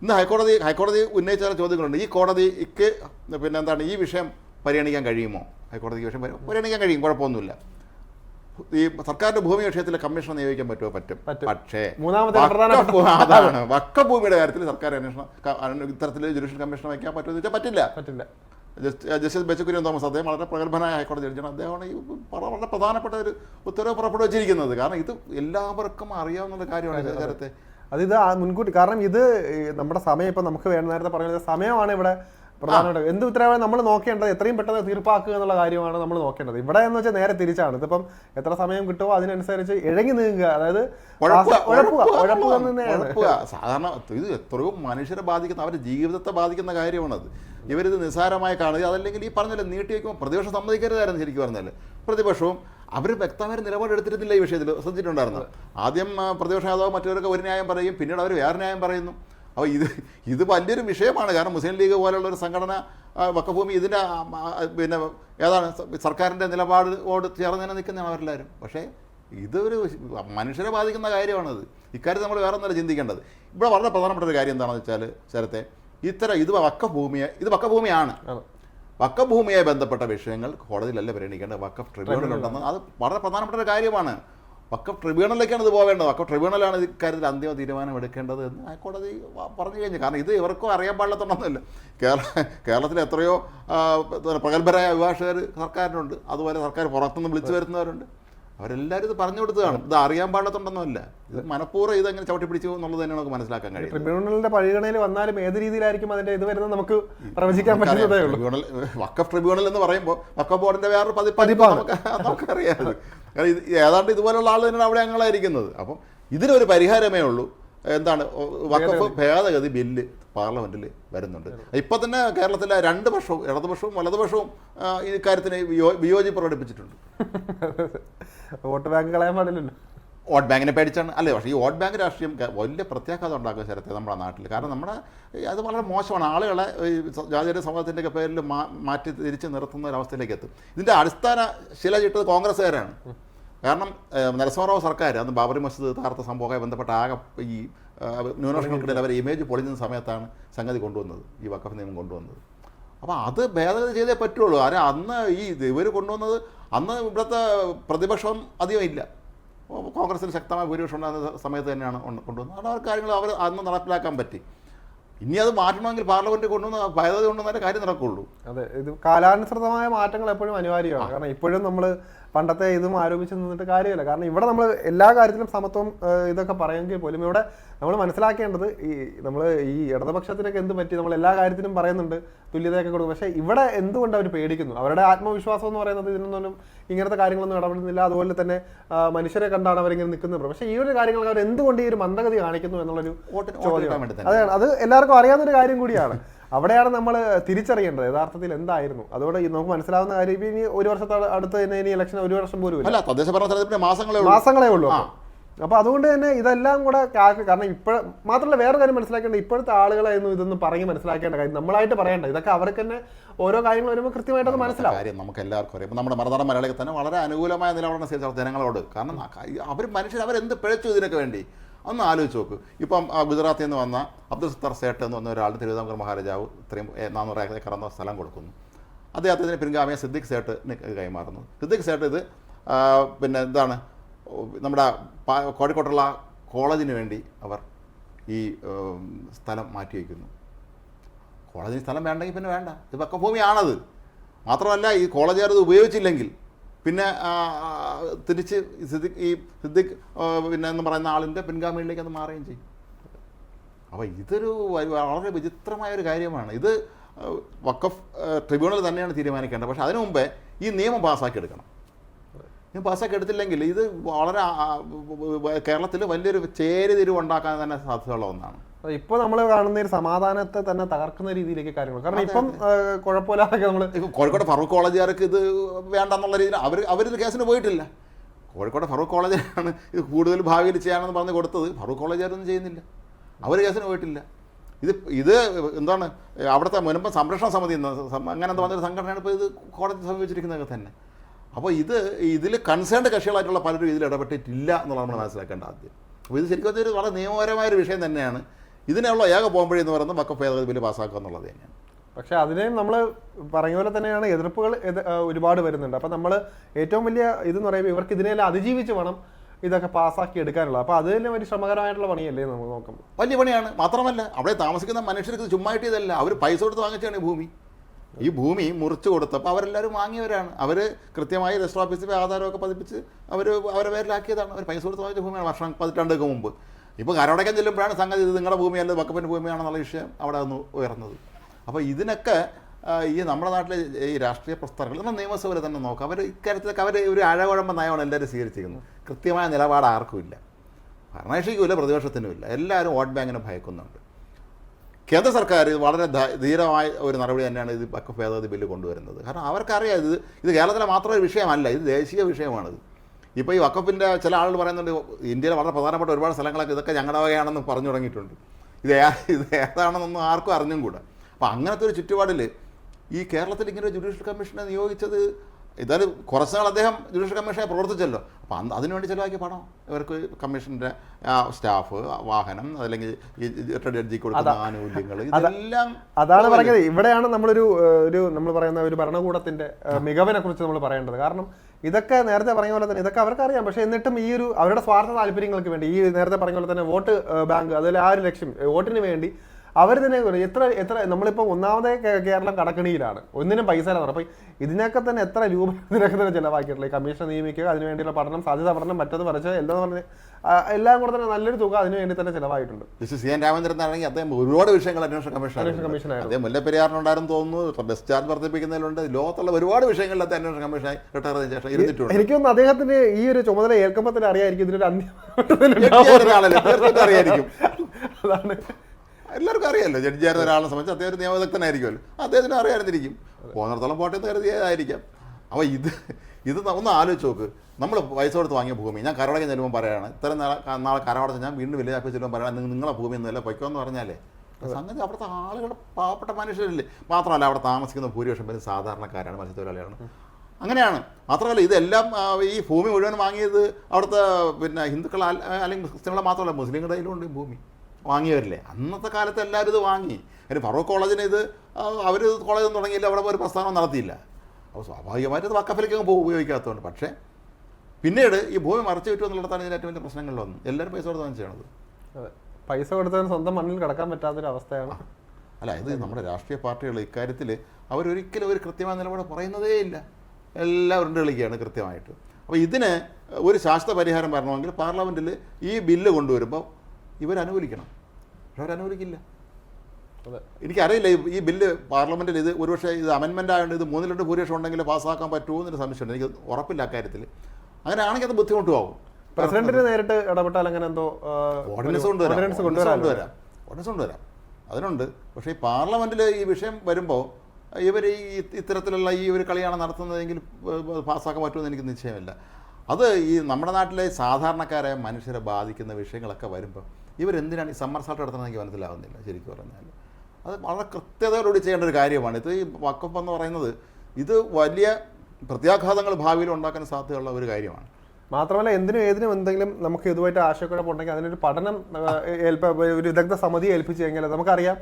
ഇന്ന് ഹൈക്കോടതി ഹൈക്കോടതി ഉന്നയിച്ച ചില ചോദ്യങ്ങളുണ്ട്. ഈ കോടതിക്ക് പിന്നെ എന്താണ് ഈ വിഷയം പരിഗണിക്കാൻ കഴിയുമോ? ഹൈക്കോടതിക്ക് വിഷയം പരി- പരിഗണിക്കാൻ കഴിയും. കുഴപ്പമൊന്നുമില്ല. ഈ സർക്കാരിന്റെ ഭൂമി വിഷയത്തിൽ കമ്മീഷൻ നിയോഗിക്കാൻ പറ്റുമോ? പറ്റും. പക്ഷേ അതാണ്. വക്കഭൂമിയുടെ കാര്യത്തിൽ സർക്കാർ അന്വേഷണം ഇത്തരത്തിൽ ജുഡീഷ്യൽ കമ്മീഷൻ വയ്ക്കാൻ പറ്റുമെന്ന് വെച്ചാൽ പറ്റില്ല. പറ്റില്ല. ജസ്റ്റിസ് ബെച്ചക്കുര്യൻ തോമസ് അദ്ദേഹം വളരെ പ്രഗത്ഭനായ ഹൈക്കോടതി ജഡ്ജാണ് അദ്ദേഹമാണ് ഈ വളരെ പ്രധാനപ്പെട്ട ഒരു ഉത്തരവ് പുറപ്പെടുവിച്ചിരിക്കുന്നത്. കാരണം ഇത് എല്ലാവർക്കും അറിയാവുന്ന കാര്യമാണ് ഈ കാര്യത്തെ അത് ആ മുൻകൂട്ടി കാരണം ഇത് നമ്മുടെ സമയം ഇപ്പം നമുക്ക് വേണ്ട നേരത്തെ പറഞ്ഞത് സമയമാണ് ഇവിടെ പ്രധാനമായിട്ട്. എന്ത് ഉത്തരവാദിത്തം നമ്മൾ നോക്കേണ്ടത് എത്രയും പെട്ടെന്ന് തീർപ്പാക്കുക എന്നുള്ള കാര്യമാണ് നമ്മൾ നോക്കേണ്ടത്. ഇവിടെ എന്ന് വെച്ചാൽ നേരെ തിരിച്ചാണ്. ഇതിപ്പം എത്ര സമയം കിട്ടുമോ അതിനനുസരിച്ച് ഇഴങ്ങി നീങ്ങുക. അതായത്. സാധാരണ ഇത് എത്രയോ മനുഷ്യരെ ബാധിക്കുന്ന അവരുടെ ജീവിതത്തെ ബാധിക്കുന്ന കാര്യമാണത്. ഇവരിത് നിസ്സാരമായി കാണുക. അതല്ലെങ്കിൽ ഈ പറഞ്ഞല്ലേ നീട്ടി വയ്ക്കുമ്പോൾ പ്രതിപക്ഷം സമ്മതിക്കരുതായിരുന്നു ശരിക്കും പറഞ്ഞാൽ പ്രതിപക്ഷവും അവർ വ്യക്തമായ നിലപാടെടുത്തിരുന്നില്ല ഈ വിഷയത്തിൽ ശ്രദ്ധിച്ചിട്ടുണ്ടായിരുന്നു? ആദ്യം പ്രതിപക്ഷ നേതാവ് മറ്റവരൊക്കെ ഒരു ന്യായം പറയും പിന്നീട് അവർ വേറെ ന്യായം പറയുന്നു. അപ്പോൾ ഇത് ഇത് വലിയൊരു വിഷയമാണ്. കാരണം മുസ്ലിം ലീഗ് പോലെയുള്ള ഒരു സംഘടന വക്കഭൂമി ഇതിന്റെ പിന്നെ ഏതാണ് സർക്കാരിന്റെ നിലപാടോട് ചേർന്ന് തന്നെ നിൽക്കുന്നതാണ് അവരെല്ലാവരും. പക്ഷേ ഇതൊരു മനുഷ്യരെ ബാധിക്കുന്ന കാര്യമാണത്. ഇക്കാര്യം നമ്മൾ വേറെ ഒന്നല്ല ചിന്തിക്കേണ്ടത്. ഇവിടെ വളരെ പ്രധാനപ്പെട്ട ഒരു കാര്യം എന്താണെന്ന് വെച്ചാൽ ചേരത്തെ ഇത്തരം ഇത് വക്കഭൂമിയെ ഇത് വക്കഭൂമിയാണ്. വക്കഭൂമിയായി വക്കഭൂമിയെ ബന്ധപ്പെട്ട വിഷയങ്ങൾ കോടതിയിലല്ല പരിഗണിക്കേണ്ടത്. വക്കഫ് ട്രിബ്യൂണൽ. ഉണ്ടെന്ന് അത് വളരെ പ്രധാനപ്പെട്ട ഒരു കാര്യമാണ്. വക്കഫ് ട്രിബ്യൂണലിലേക്കാണ് ഇത് പോകേണ്ടത് വക്കഫ് ട്രിബ്യൂണലാണ് ഇക്കാര്യത്തിൽ അന്തിമ തീരുമാനം എടുക്കേണ്ടത് എന്ന് ഹൈക്കോടതി പറഞ്ഞു കഴിഞ്ഞു. കാരണം ഇത് ഇവർക്കും അറിയാൻ പാടില്ലാത്തൊന്നല്ല കേരള കേരളത്തിൽ എത്രയോ പ്രഗത്ഭരായ അഭിഭാഷകർ സർക്കാരിനുണ്ട്. അതുപോലെ സർക്കാർ പുറത്തുനിന്ന് വിളിച്ചു വരുന്നവരുണ്ട്. അവരെല്ലാവരും ഇത് പറഞ്ഞു കൊടുത്തതാണ്. ഇത് അറിയാൻ പാടത്തുണ്ടെന്നല്ല ഇത് മനഃപൂർവം ഇത് അങ്ങനെ ചവിട്ടി പിടിച്ചു എന്നുള്ളത് തന്നെ നമുക്ക് മനസ്സിലാക്കാൻ കഴിയും ട്രിബ്യൂണലിന്റെ പരിഗണനയിൽ വന്നാലും ഏത് രീതിയിലായിരിക്കും അതിന്റെ ഇത് വരുന്നത് നമുക്ക് പ്രവചിക്കാൻ പറ്റുന്നതേ ഉള്ളൂ. ട്രിബ്യൂണൽ വക്കഫ് ട്രിബ്യൂണൽ എന്ന് പറയുമ്പോൾ വക്കഫ് ബോർഡിന്റെ വേറൊരു പതി പതിപ്പാണ്. നമുക്ക് നമുക്കറിയാം കാരണം ഇത് ഏതാണ്ട് ഇതുപോലുള്ള ആൾ തന്നെയാണ് അവിടെ ഞങ്ങളായിരിക്കുന്നത് അപ്പം ഇതിനൊരു പരിഹാരമേ ഉള്ളൂ. എന്താണ്? വക്കഫ് ഭേദഗതി ബില്ല്. പാർലമെന്റിൽ വരുന്നുണ്ട്. ഇപ്പൊ തന്നെ കേരളത്തിലെ രണ്ട് പക്ഷവും ഇടതുപക്ഷവും വലതുപക്ഷവും ഇക്കാര്യത്തിന് ഈ കാര്യത്തിന് വിയോ- വിയോജിപ്പ് പ്രകടിപ്പിച്ചിട്ടുണ്ട്. വോട്ട് ബാങ്ക് കളയാൻ പാടില്ലല്ലോ. വോട്ട് ബാങ്കിനെ പേടിച്ചാണ്. അല്ലേ പക്ഷേ ഈ വോട്ട് ബാങ്ക് രാഷ്ട്രീയം വലിയ പ്രത്യാഘാതം ഉണ്ടാക്കുന്ന ശരത്തെ നമ്മുടെ നാട്ടിൽ. കാരണം നമ്മുടെ അത് വളരെ മോശമാണ്. ആളുകളെ ഈ ജാതിയുടെ സമൂഹത്തിന്റെ ഒക്കെ പേരിൽ മാ- മാറ്റി തിരിച്ച് നിർത്തുന്ന ഒരവസ്ഥയിലേക്ക് എത്തും. ഇതിന്റെ അടിസ്ഥാന ശില ചിട്ടത് കോൺഗ്രസ്സുകാരാണ്. കാരണം നരസിംഹറാവു സർക്കാർ അന്ന് ബാബറി മസ്ജിദ് താർത്ത സംഭവമായി ബന്ധപ്പെട്ട ആകെ ഈ ന്യൂനപക്ഷങ്ങൾക്കിടയിൽ അവരെ ഇമേജ് പൊളിഞ്ഞ സമയത്താണ് സംഗതി കൊണ്ടുവന്നത് ഈ വക്കഫ് നിയമം കൊണ്ടുവന്നത്. അപ്പോൾ അത് ഭേദഗതി ചെയ്തേ പറ്റുള്ളൂ. കാരണം അന്ന് ഈ ഇവർ കൊണ്ടുവന്നത് അന്ന് ഇവിടുത്തെ പ്രതിപക്ഷം അധികം ഇല്ല. കോൺഗ്രസിന് ശക്തമായ ഭൂരിപക്ഷം ഉണ്ടാകുന്ന സമയത്ത് തന്നെയാണ് കൊണ്ടുവന്നത്. അവിടെ അവർ കാര്യങ്ങൾ അവർ അന്ന് നടപ്പിലാക്കാൻ പറ്റി. ഇനി അത് മാറ്റണമെങ്കിൽ പാർലമെന്റ് കൊണ്ടുവന്ന ഭേദഗതി കൊണ്ടുവന്നാലേ കാര്യം നടക്കുള്ളൂ. അതെ ഇത് കാലാനുസൃതമായ മാറ്റങ്ങൾ എപ്പോഴും അനിവാര്യമാണ്. കാരണം ഇപ്പോഴും നമ്മൾ പണ്ടത്തെ ഇതും ആരോപിച്ച് നിന്നിട്ട് കാര്യമില്ല. കാരണം ഇവിടെ നമ്മൾ എല്ലാ കാര്യത്തിലും സമത്വം ഇതൊക്കെ പറയുമെങ്കിൽ പോലും ഇവിടെ നമ്മൾ മനസ്സിലാക്കേണ്ടത് ഈ നമ്മൾ ഈ ഇടതുപക്ഷത്തിനൊക്കെ എന്ത് പറ്റി നമ്മൾ എല്ലാ കാര്യത്തിനും പറയുന്നുണ്ട് തുല്യതയൊക്കെ കൊടുക്കും. പക്ഷേ ഇവിടെ എന്തുകൊണ്ട് അവർ പേടിക്കുന്നു? അവരുടെ ആത്മവിശ്വാസം എന്ന് പറയുന്നത് ഇതിനൊന്നും ഇങ്ങനത്തെ കാര്യങ്ങളൊന്നും ഇടപെടുന്നില്ല. അതുപോലെ തന്നെ മനുഷ്യരെ കണ്ടാണ് അവരിങ്ങനെ നിൽക്കുന്നത്. പക്ഷേ ഈ ഒരു കാര്യങ്ങൾക്ക് അവർ എന്തുകൊണ്ട് ഈ ഒരു മന്ദഗതി കാണിക്കുന്നു എന്നുള്ളൊരു ചോദ്യം അതെ അത് എല്ലാവർക്കും അറിയാവുന്ന ഒരു കാര്യം കൂടിയാണ്. അവിടെയാണ് നമ്മൾ തിരിച്ചറിയേണ്ടത്. യഥാർത്ഥത്തിൽ എന്തായിരുന്നു? അതുകൊണ്ട് ഈ നമുക്ക് മനസ്സിലാവുന്ന കാര്യം ഇനി ഒരു വർഷത്തോടെ അടുത്ത് തന്നെ ഇനി ഇലക്ഷൻ ഒരു വർഷം പോലും മാസങ്ങളെ അല്ല തദ്ദേശ ഭരണ തെരഞ്ഞെടുപ്പിന് മാസങ്ങളേ ഉള്ളൂ. മാസങ്ങളേ ഉള്ളൂ. അപ്പോൾ അപ്പൊ അതുകൊണ്ട് തന്നെ ഇതെല്ലാം കൂടെ കാരണം ഇപ്പോഴ മാത്രമല്ല വേറെ കാര്യം മനസ്സിലാക്കേണ്ട ഇപ്പോഴത്തെ ആളുകളായിരുന്നു ഇതൊന്നും പറഞ്ഞ് മനസ്സിലാക്കേണ്ട കാര്യം നമ്മളായിട്ട് പറയേണ്ട. ഇതൊക്കെ അവർക്ക് തന്നെ ഓരോ കാര്യങ്ങൾ വരുമ്പോൾ കൃത്യമായിട്ട് അത് മനസ്സിലാവും. കാര്യം നമുക്ക് എല്ലാവർക്കും അറിയാം. ഇപ്പൊ നമ്മുടെ മറുനാടൻ മലയാളികൾ തന്നെ വളരെ അനുകൂലമായ നിലപാടാണ് ജനങ്ങളോട്. കാരണം അവർ മനുഷ്യർ അവരെന്ത് പിഴച്ചു ഇതിനൊക്കെ വേണ്ടി? ഒന്ന് ആലോചിച്ച് നോക്ക്. ഇപ്പം ഗുജറാത്തിൽ നിന്ന് വന്ന അബ്ദുൽ സത്താർ സേട്ട് എന്ന് പറഞ്ഞ ഒരാൾ തിരുവിതാംകൂർ മഹാരാജാവ് ഇത്രയും നാനൂറ് ഏക്കർ എന്ന സ്ഥലം കൊടുക്കുന്നു. അദ്ദേഹത്തിന് പിൻഗാമിയെ സിദ്ദിഖ് സേട്ട് കൈമാറുന്നു. സിദ്ദിഖ് സേട്ട് ഇത് പിന്നെ എന്താണ് നമ്മുടെ കോഴിക്കോട്ടുള്ള കോളേജിന് വേണ്ടി അവർ ഈ സ്ഥലം മാറ്റി വയ്ക്കുന്നു. കോളേജിന് സ്ഥലം വേണ്ടെങ്കിൽ പിന്നെ വേണ്ട. ഇത് പക്കഭൂമിയാണത് മാത്രമല്ല ഈ കോളേജുകാർ ഇത് ഉപയോഗിച്ചില്ലെങ്കിൽ പിന്നെ തിരിച്ച് സിദ്ദിഖ് ഈ സിദ്ദിഖ് പിന്നെ എന്ന് പറയുന്ന ആളിന്റെ പിൻഗാമിയിലേക്ക് അത് മാറുകയും ചെയ്യും. അപ്പോൾ ഇതൊരു വളരെ വിചിത്രമായ ഒരു കാര്യമാണ്. ഇത് വക്കഫ് ട്രിബ്യൂണൽ തന്നെയാണ് തീരുമാനിക്കേണ്ടത്. പക്ഷേ അതിനു മുമ്പേ ഈ നിയമം പാസ്സാക്കി എടുക്കണം. നിയമം പാസ്സാക്കി എടുത്തില്ലെങ്കിൽ ഇത് വളരെ കേരളത്തിൽ വലിയൊരു ചേരിതിരിവ് ഉണ്ടാക്കാൻ തന്നെ സാധ്യതയുള്ള ഒന്നാണ്. ഇപ്പൊ നമ്മൾ കാണുന്ന ഒരു സമാധാനത്തെ തന്നെ തകർക്കുന്ന രീതിയിലേക്ക് കാര്യങ്ങൾ. കാരണം ഇപ്പം കുഴപ്പമില്ലാതെ നമ്മൾ കോഴിക്കോട് ഫറൂഖ് കോളേജുകാർക്ക് ഇത് വേണ്ടെന്നുള്ള രീതിയിൽ അവർ അവരിത് കേസിന് പോയിട്ടില്ല. കോഴിക്കോട് ഫറൂഖ് കോളേജിലാണ് ഇത് കൂടുതൽ ഭാവിയിൽ ചെയ്യാമെന്ന് പറഞ്ഞ് കൊടുത്തത്. ഫറൂഖ് കോളേജുകാരൊന്നും ചെയ്യുന്നില്ല. അവർ കേസിന് പോയിട്ടില്ല. ഇത് ഇത് എന്താണ് അവിടുത്തെ മുൻപ് സംരക്ഷണ സമിതി അങ്ങനെ എന്താ പറഞ്ഞൊരു സംഘടനയാണ് ഇപ്പോൾ ഇത് കോടതി സമീപിച്ചിരിക്കുന്നതൊക്കെ തന്നെ. അപ്പോൾ ഇത് ഇതിൽ കൺസേൺഡ് കക്ഷികളായിട്ടുള്ള പലരും ഇതിൽ ഇടപെട്ടിട്ടില്ല എന്നുള്ളത് നമ്മൾ മനസ്സിലാക്കേണ്ട ആദ്യം. അപ്പോൾ ഇത് ശരിക്കും ഒരു വളരെ നിയമപരമായ ഒരു വിഷയം തന്നെയാണ്. ഇതിനുള്ള ഏക പോകുമ്പോഴേ എന്ന് പറയുന്നത് വക്കഫ് ഭേദഗതി ബില്ല് പാസ്സാക്കുക എന്നുള്ളത് തന്നെയാണ്. പക്ഷേ അതിനെയും നമ്മൾ പറഞ്ഞ പോലെ തന്നെയാണ് എതിർപ്പുകൾ ഒരുപാട് വരുന്നുണ്ട്. അപ്പം നമ്മൾ ഏറ്റവും വലിയ ഇതെന്ന് പറയുമ്പോൾ ഇവർക്ക് ഇതിനെല്ലാം അതിജീവിച്ച് വേണം ഇതൊക്കെ പാസ്സാക്കി എടുക്കാനുള്ളത്. അപ്പോൾ അത് തന്നെ ഒരു ശ്രമകരമായിട്ടുള്ള പണിയല്ലേ നമ്മൾ നോക്കുമ്പോൾ. വലിയ പണിയാണ്. മാത്രമല്ല അവിടെ താമസിക്കുന്ന മനുഷ്യർക്ക് ചുമ്മായിട്ട് ഇതല്ല അവർ പൈസ കൊടുത്ത് വാങ്ങിച്ചാണ് ഈ ഭൂമി. ഈ ഭൂമി മുറിച്ച് കൊടുത്തപ്പോൾ അവരെല്ലാവരും വാങ്ങിയവരാണ്. അവർ കൃത്യമായി രജിസ്റ്റർ ഓഫീസിൽ ആധാരമൊക്കെ പതിപ്പിച്ച് അവർ അവരെ പേരിലാക്കിയതാണ്. അവർ പൈസ കൊടുത്ത് വാങ്ങിച്ച ഭൂമിയാണ് വർഷം പതിറ്റാണ്ടൊക്കെ മുമ്പ്. ഇപ്പോൾ കരോടക്കം ചെല്ലുമ്പോഴാണ് സംഗതി ഇത് നിങ്ങളുടെ ഭൂമിയല്ല വക്കപ്പിന്റെ ഭൂമിയാണെന്നുള്ള വിഷയം അവിടെ നിന്ന് ഉയർന്നത്. അപ്പോൾ ഇതിനൊക്കെ ഈ നമ്മുടെ നാട്ടിലെ ഈ രാഷ്ട്രീയ പ്രസ്ഥാനങ്ങൾ നമ്മൾ നിയമസഭയിൽ തന്നെ നോക്കാം അവർ ഇക്കാര്യത്തിലൊക്കെ അവർ ഒരു അഴകുഴമ്പ നയമാണ് എല്ലാവരും സ്വീകരിച്ചിരിക്കുന്നത്. കൃത്യമായ നിലപാട് ആർക്കുമില്ല ഭരണകക്ഷിക്കുമില്ല പ്രതിപക്ഷത്തിനുമില്ല എല്ലാവരും വോട്ട് ബാങ്കിനെ ഭയക്കുന്നുണ്ട്. കേന്ദ്ര സർക്കാർ വളരെ ധീരമായ ഒരു നടപടി തന്നെയാണ് ഇത് ഭേദഗതി ബില്ല് കൊണ്ടുവരുന്നത്. കാരണം അവർക്കറിയാം ഇത് ഇത് കേരളത്തിലെ മാത്രം ഒരു വിഷയമല്ല ഇത് ദേശീയ വിഷയമാണിത്. ഇപ്പോൾ ഈ വക്കഫിന്റെ ചില ആളുകൾ പറയുന്നുണ്ട് ഇന്ത്യയിലെ വളരെ പ്രധാനപ്പെട്ട ഒരുപാട് സ്ഥലങ്ങളൊക്കെ ഇതൊക്കെ ഞങ്ങളുടെ വകയാണെന്ന് പറഞ്ഞു തുടങ്ങിയിട്ടുണ്ട്. ഇത് ഏ- ഇത് ഏതാണെന്നൊന്നും ആർക്കും അറിഞ്ഞും കൂടാ. അപ്പോൾ അങ്ങനത്തെ ഒരു ചുറ്റുപാടിൽ ഈ കേരളത്തിൽ ഇങ്ങനെ ജുഡീഷ്യൽ കമ്മീഷനെ നിയോഗിച്ചത് ഇതായാലും കുറച്ച് നാൾ അദ്ദേഹം ജുഡീഷ്യൽ കമ്മീഷനെ പ്രവർത്തിച്ചല്ലോ. അപ്പോൾ അന്ന് അതിനുവേണ്ടി ചിലവാക്കിയ പണം. ഇവർക്ക് കമ്മീഷന്റെ സ്റ്റാഫ് വാഹനം ഈ റിട്ടയർഡ് ജഡ്ജിക്ക് കൊടുക്കുന്ന ആനുകൂല്യങ്ങൾ ഇതെല്ലാം അതാണ് പറയുന്നത് ഇവിടെയാണ് നമ്മളൊരു ഒരു നമ്മൾ പറയുന്ന ഒരു ഭരണകൂടത്തിന്റെ ഏഹ്, മികവിനെ കുറിച്ച് നമ്മൾ പറയേണ്ടത്. കാരണം ഇതൊക്കെ നേരത്തെ പറഞ്ഞ പോലെ തന്നെ ഇതൊക്കെ അവർക്കറിയാം. പക്ഷേ എന്നിട്ടും ഈ ഒരു അവരുടെ സ്വാർത്ഥ താല്പര്യങ്ങൾക്ക് വേണ്ടി ഈ നേരത്തെ പറഞ്ഞ പോലെ തന്നെ വോട്ട് ബാങ്ക് അതുപോലെ ആ ഒരു ലക്ഷ്യം വോട്ടിന് വേണ്ടി അവർ തന്നെ എത്ര എത്ര നമ്മളിപ്പോൾ ഒന്നാമതേ കേരളം കടക്കണിയിലാണ്. ഒന്നിനും പൈസ ഇല്ലാതെ. അപ്പോൾ ഇതിനൊക്കെ തന്നെ എത്ര രൂപ ഇതിനൊക്കെ തന്നെ ചിലവാക്കിയിട്ടുള്ളത്? കമ്മീഷൻ നിയമിക്കുക അതിനുവേണ്ടിയുള്ള പഠനം സാധ്യത പഠനം മറ്റത് പറച്ച് എല്ലാം പറഞ്ഞ് എല്ലാം കൂടെ തന്നെ നല്ലൊരു തുക അതിനു വേണ്ടി തന്നെ ചിലവായിട്ടുണ്ട്. സി എൻ രാമചന്ദ്രൻ ആണെങ്കിൽ അദ്ദേഹം ഒരുപാട് വിഷയങ്ങൾ അന്വേഷണ കമ്മീഷൻ അന്വേഷണ കമ്മീഷനായിരുന്നു. അദ്ദേഹം മുല്ലപ്പെരിയാറിനുണ്ടായിരുന്നു തോന്നുന്നു ബസ് ചാർജ് വർദ്ധിപ്പിക്കുന്നതിലുണ്ട്. ലോകത്തുള്ള ഒരുപാട് വിഷയങ്ങളിൽ അദ്ദേഹം അന്വേഷണ കമ്മീഷനായി റിട്ടയർ ചെയ്ത ശേഷം ഇരുന്നിട്ടുണ്ട്. എനിക്കൊന്നും അദ്ദേഹത്തിന് ഈ ഒരു ചുമതല ഏൽക്കുമ്പോൾ തന്നെ അറിയായിരിക്കും ഇതിനൊരു അന്യം ആളല്ലേ അറിയായിരിക്കും. അതാണ്. എല്ലാവർക്കും അറിയാമല്ലോ ജഡ്ജിയായിരുന്ന ഒരാളെ സംബന്ധിച്ച് അദ്ദേഹം ഒരു നിയമവിദഗ്ധനായിരിക്കുമല്ലോ. അദ്ദേഹത്തിന് അറിയാമായിരുന്നിരിക്കും. പോകുന്നിടത്തോളം പോട്ടെ എന്ന് കരുതിയതായിരിക്കാം അപ്പോൾ ഇത് ഇത് ഒന്ന് ആലോചിച്ച് നോക്ക്. നമ്മൾ പൈസ കൊടുത്ത് വാങ്ങിയ ഭൂമി ഞാൻ കരവടക്കം ചെല്ലുമ്പോൾ പറയുകയാണ് ഇത്രയും നാളെ നാളെ കരവടച്ച് ഞാൻ വീണ്ടും വലുതാക്കി ചെല്ലുമ്പോൾ പറയുകയാണ് നിങ്ങളെ ഭൂമി ഒന്നുമല്ല പൊയ്ക്കോന്ന് പറഞ്ഞാലേ. സംഗതി അവിടുത്തെ ആളുകളുടെ പാവപ്പെട്ട മനുഷ്യരില്ലേ. മാത്രമല്ല അവിടെ താമസിക്കുന്ന ഭൂരിപക്ഷം പേര് സാധാരണക്കാരാണ് മത്സ്യത്തൊഴിലാളികളാണ്. അങ്ങനെയാണ്. മാത്രമല്ല ഇതെല്ലാം ഈ ഭൂമി മുഴുവൻ വാങ്ങിയത് അവിടുത്തെ പിന്നെ ഹിന്ദുക്കൾ അല്ലെങ്കിൽ ക്രിസ്ത്യാനികളെ മാത്രമല്ല മുസ്ലിങ്ങളുടെ കയ്യിലുണ്ട് ഉണ്ട് ഭൂമി. വാങ്ങിയവരില്ലേ? അന്നത്തെ കാലത്ത് എല്ലാവരും ഇത് വാങ്ങി. അതിന് ഫറൂഖ് കോളേജിന് ഇത് അവർ കോളേജ് തുടങ്ങിയില്ല അവിടെ ഒരു പ്രസ്ഥാനം നടത്തിയില്ല. അപ്പോൾ സ്വാഭാവികമായിട്ട് ഇത് വക്കഫിലേക്ക് അങ്ങ് ഉപയോഗിക്കാത്തതുകൊണ്ട്. പക്ഷേ പിന്നീട് ഈ ഭൂമി മറച്ചു വിട്ടു എന്നുള്ളതാണ് ഇതിന് ഏറ്റവും വലിയ പ്രശ്നങ്ങളിലൊന്നും എല്ലാവരും പൈസ കൊടുത്താണ് ചെയ്യണത്. പൈസ കൊടുത്തതിന് സ്വന്തം മണ്ണിൽ കിടക്കാൻ പറ്റാത്തൊരു അവസ്ഥയാണ്. അല്ല ഇത് നമ്മുടെ രാഷ്ട്രീയ പാർട്ടികൾ ഇക്കാര്യത്തിൽ അവരൊരിക്കലും ഒരു കൃത്യമായ നിലപാട് പറയുന്നതേ ഇല്ല. എല്ലാം ഉരുണ്ട് കളിക്കുകയാണ് കൃത്യമായിട്ട്. അപ്പോൾ ഇതിന് ഒരു ശാസ്ത്ര പരിഹാരം വരണമെങ്കിൽ പാർലമെന്റിൽ ഈ ബില്ല് കൊണ്ടുവരുമ്പോൾ ഇവരനുകൂലിക്കണം. പക്ഷെ അവരനുകൂലിക്കില്ല അതെ. എനിക്കറിയില്ല ഈ- ഈ ബില്ല് പാർലമെന്റിൽ ഇത് ഒരുപക്ഷെ ഇത് അമെൻമെന്റ് ആയതുകൊണ്ട് ഇത് മൂന്നിൽ രണ്ട് ഭൂരിപക്ഷം ഉണ്ടെങ്കിൽ പാസ്സാക്കാൻ പറ്റുമോ എന്നൊരു സംശയമുണ്ട്. എനിക്ക് ഉറപ്പില്ല അക്കാര്യത്തിൽ. അങ്ങനെ ആണെങ്കിൽ അത് ബുദ്ധിമുട്ടുമാകും പ്രസിഡന്റിന് നേരിട്ട് ഇടപെട്ടാൽ അങ്ങനെ എന്തോ ഓർഡിനൻസ് കൊണ്ടുവരാം കൊണ്ടുവരാം ഓർഡിനൻസ് കൊണ്ടുവരാം അതിനുണ്ട്. പക്ഷേ ഈ പാർലമെന്റിൽ ഈ വിഷയം വരുമ്പോൾ ഇവർ ഈ ഇത്തരത്തിലുള്ള ഈ ഒരു കളിയാണ് നടത്തുന്നതെങ്കിൽ പാസ്സാക്കാൻ പറ്റുമെന്ന് എനിക്ക് നിശ്ചയമില്ല. അത് ഈ നമ്മുടെ നാട്ടിലെ സാധാരണക്കാരായ മനുഷ്യരെ ബാധിക്കുന്ന വിഷയങ്ങളൊക്കെ വരുമ്പോൾ ഇവരെന്തിനാണ് ഈ സമ്മർ സാൾട്ട് നടത്തുന്നത് എനിക്ക് മനസ്സിലാവുന്നില്ല ശരിക്കും പറഞ്ഞാൽ അത് വളരെ കൃത്യതയോടുകൂടി ചെയ്യേണ്ട ഒരു കാര്യമാണ്. ഇത് ഈ വക്കപ്പ് എന്ന് പറയുന്നത് ഇത് വലിയ പ്രത്യാഘാതങ്ങൾ ഭാവിയിൽ ഉണ്ടാക്കാൻ സാധ്യതയുള്ള ഒരു കാര്യമാണ്. മാത്രമല്ല എന്തിനും ഏതിനും എന്തെങ്കിലും നമുക്ക് ഇതുമായിട്ട് ആശയക്കുഴപ്പമുണ്ടെങ്കിൽ അതിനൊരു പഠനം ഏൽപ്പ ഒരു വിദഗ്ധ സമിതി ഏൽപ്പിച്ചു കഴിഞ്ഞാൽ നമുക്കറിയാം